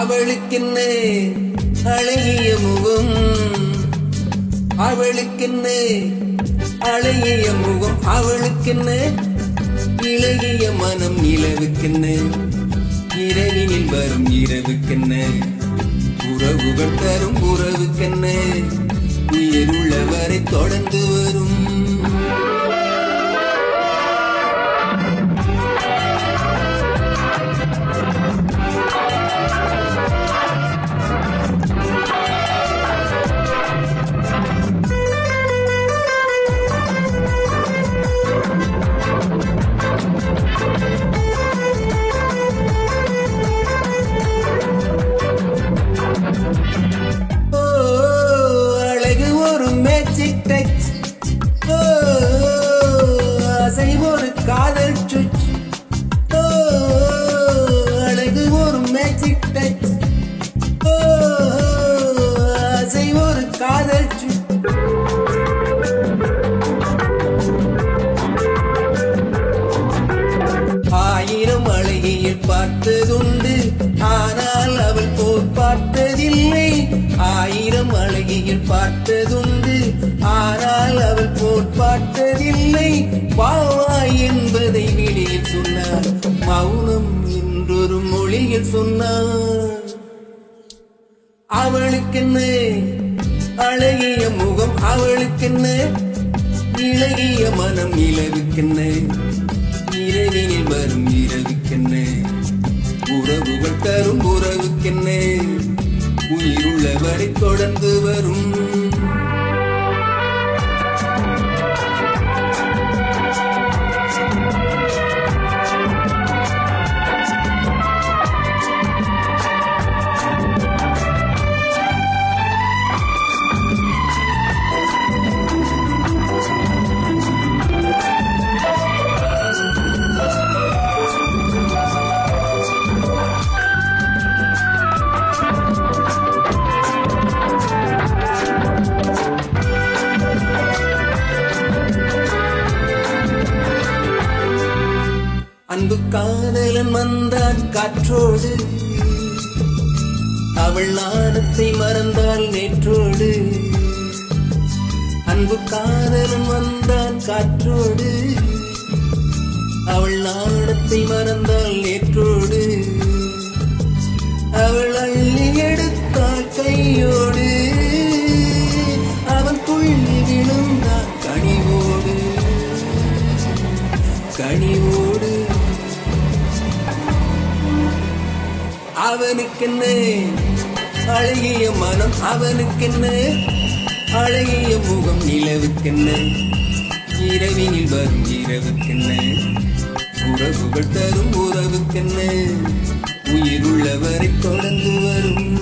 அவளுக்கென்ன அழகிய முகம். அவளுக்கென்ன அழகிய முகம். அவளுக்கென்ன இழகிய மனம் நிலவுக்கென்ன இரவினில் வரும் இரவுக்கென்ன. உறவுகள் தரும் உறவுக்கென்ன. உயிருள்ளவரை தொடர்ந்து வரும். காதல் சுச் ஓ அழகு ஒரு மேஜிக் டச் ஓ அசை ஒரு காதல் சுச் ஆயிரம் அழகியை பார்த்ததுண்டு ஆனால் அவள் போர் பார்த்ததில்லை. ஆயிரம் அழகியில் பார்த்ததுண்டு ஆனால் அவள் போர் பார்த்ததில்லை. பாவா மொழியில் சொன்னார் அவளுக்கென்ன? அழகிய முகம் அவளுக்கென்ன? இழகிய மனம் நிலவுக்கென்ன இரவினில் வரும் இரவுக்கென்ன? உறவுகள் தரும் உறவுக்கென்ன? உயிருள்ளவரை தொடர்ந்து வரும் காதலன் வந்தான் காற்றோடு. அவள் நாணத்தை மறந்தால் நேற்றோடு. அன்பு காதலன் வந்தான் காற்றோடு. அவள் நாணத்தை மறந்தால் அவனுக்கென்ன? அழகிய மனம் அவனுக்கென்ன? அழகிய முகம் நிலவுக்கென்ன? இரவினில் வரும் இரவுக்கென்ன? உறவுகள் தரும் உறவுக்கென்ன? உயிருள்ளவரை தொடர்ந்து வரும்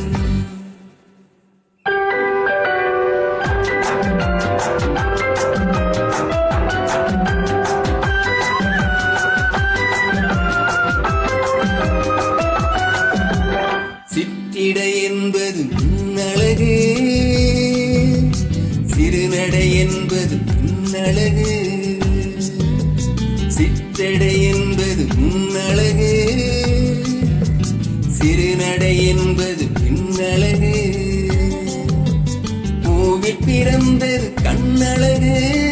சித்தடை என்பது முன்னழகு. சித்தடை என்பது முன்னழகு. சிறுநடை என்பது பின்னழகு. பூவில் பிறந்தது கண்ணழகு.